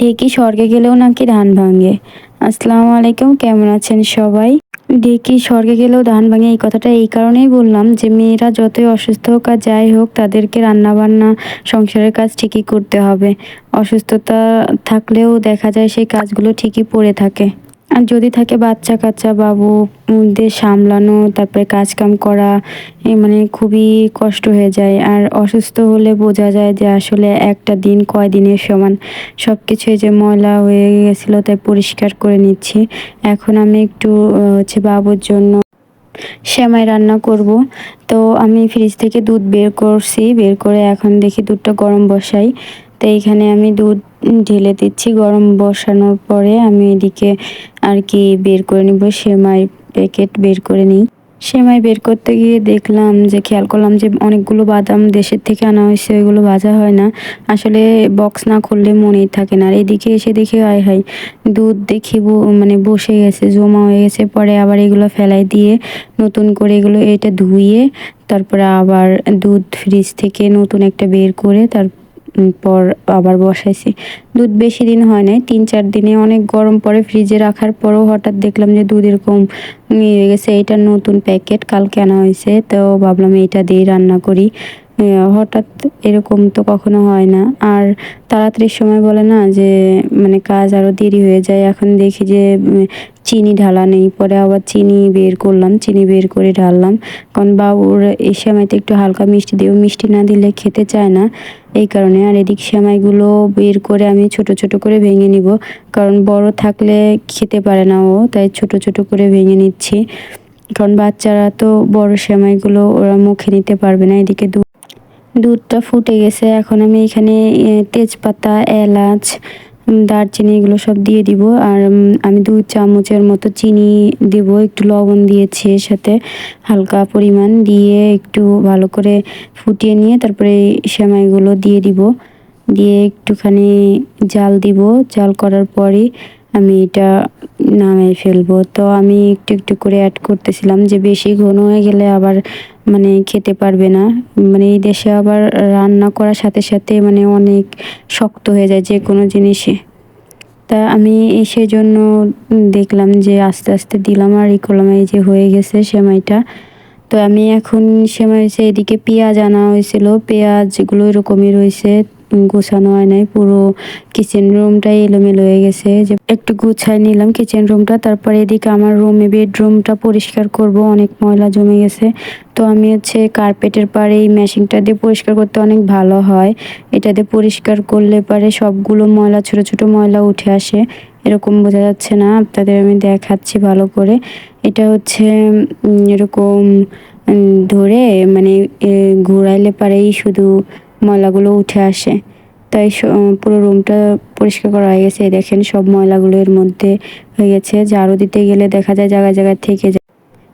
ঢেকি স্বর্গে গেলেও নাকি ধান ভাঙে। আসসালামু আলাইকুম, কেমন আছেন সবাই? ঢেকি স্বর্গে গেলেও ধান ভাঙে, এই কথাটা এই কারণেই বললাম যে মেয়েরা যতই অসুস্থ হোক আর যাই হোক, তাদেরকে রান্নাবান্না, সংসারের কাজ ঠিকই করতে হবে। অসুস্থতা থাকলেও দেখা যায় সেই কাজগুলো ঠিকই পড়ে থাকে। আর যদি থাকে বাচ্চা কাচ্চা বাবু বাবুদের সামলানো, তারপরে কাজ কাম করা মানে খুবই কষ্ট হয়ে যায়। আর অসুস্থ হলে বোঝা যায় যে আসলে একটা দিন কয় দিনের সমান। সব কিছুই যে ময়লা হয়ে গেছিল, তাই পরিষ্কার করে নিচ্ছি। এখন আমি একটু হচ্ছে বাবুর জন্য সেমাই রান্না করব। তো আমি ফ্রিজ থেকে দুধ বের করছি। বের করে এখন দেখি দুধটা গরম বসাই। তো এইখানে আমি দুধ ঢেলে দিচ্ছি গরম বসানোর পরে আমি এদিকে আর কি বের করে নিব, সেমাই প্যাকেট বের করে নিই। সেমাই বের করতে গিয়ে দেখলাম যে, খেয়াল করলাম যে অনেকগুলো বাদাম দেশের থেকে আনা হয়েছে, ওইগুলো ভাজা হয় না। আসলে বক্স না করলে মনেই থাকে না। আর এদিকে এসে দেখে আয় হাই দুধ দেখি মানে বসে গেছে, জমা হয়ে গেছে। পরে আবার এগুলো ফেলাই দিয়ে নতুন করে এগুলো এটা ধুয়ে, তারপরে আবার দুধ ফ্রিজ থেকে নতুন একটা বের করে তার পর আবার বসাইছি। দুধ বেশি দিন হয় নাই, তিন চার দিনে অনেক গরম পরে ফ্রিজে রাখার পরেও হঠাৎ দেখলাম যে দুধ এরকম নিয়ে গেছে এটা নতুন প্যাকেট, কালকে আনা হয়েছে, তো ভাবলাম এইটা দিয়ে রান্না করি। হঠাৎ এরকম তো কখনো হয় না। আর তাড়াতাড়ির সময় বলে না যে মানে কাজ আরও দেরি হয়ে যায়। এখন দেখি যে চিনি ঢালা নেই। পরে আবার চিনি বের করলাম, চিনি বের করে ঢাললাম। কারণ বাবুর এই সময়তে একটু হালকা মিষ্টি দেবো মিষ্টি না দিলে খেতে চায় না। এই কারণে আর এদিক সেমাইগুলো বের করে আমি ছোট ছোট করে ভেঙে নিব। কারণ বড় থাকলে খেতে পারে না ও, তাই ছোট ছোট করে ভেঙে নিচ্ছি। কারণ বাচ্চারা তো বড় সেমাইগুলো ওরা মুখে নিতে পারবে না। এদিকে দুধটা ফুটে গেছে। এখন আমি এখানে তেজপাতা, এলাচ দারচিনি এগুলো সব দিয়ে দিব। আর আমি দু চামচের মতো চিনি দিব। একটু লবণ দিয়েছি এর সাথে হালকা পরিমাণ দিয়ে একটু ভালো করে ফুটিয়ে নিয়ে তারপরে সেমাইগুলো দিয়ে দিব। দিয়ে একটুখানি জাল দিব। জাল করার পরে আমি এটা নামাই ফেলব। তো আমি একটু একটু করে অ্যাড করতেছিলাম যে বেশি ঘন হয়ে গেলে আবার মানে খেতে পারবে না। মানে এই দেশে আবার রান্না করার সাথে সাথে মানে অনেক শক্ত হয়ে যায় যে কোনো জিনিসে। তা আমি সেই জন্য দেখলাম যে আস্তে আস্তে দিলাম আর ই করলাম এই যে হয়ে গেছে সেমাইটা। তো আমি এখন সেমাই হয়েছে এদিকে পেঁয়াজ আনা হয়েছিল। পেঁয়াজগুলো এরকমই রয়েছে। গোছানো হয় নাই, পুরো কিচেন রুমটাই এলোমেলো হয়ে গেছে। যে একটু গুছাই নিলাম কিচেন রুমটা তারপরে এদিকে আমার রুমে বেডরুমটা পরিষ্কার করব, অনেক ময়লা জমে গেছে। তো আমি হচ্ছে কার্পেটের পারে এই মেশিনটা দিয়ে পরিষ্কার করতে অনেক ভালো হয়। এটা দিয়ে পরিষ্কার করলে পারে সবগুলো ময়লা, ছোট ছোট ময়লা উঠে আসে। এরকম বোঝা যাচ্ছে না, আপনাদের আমি দেখাচ্ছি ভালো করে। এটা হচ্ছে এরকম ধরে মানে ঘোরাইলে পারেই শুধু ময়লাগুলো উঠে আসে। তাই পুরো রুমটা পরিষ্কার করা হয়ে গেছে। দেখেন সব ময়লাগুলো এর মধ্যে হয়ে গেছে। ঝাড়ু দিতে গেলে দেখা যায় জায়গায় জায়গায় থেকে যায়।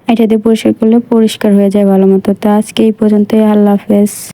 এটা দিয়ে পরিষ্কার করলে পরিষ্কার হয়ে যায় ভালো মতো। তো আজকে এই পর্যন্তই। আল্লাহ হাফেজ।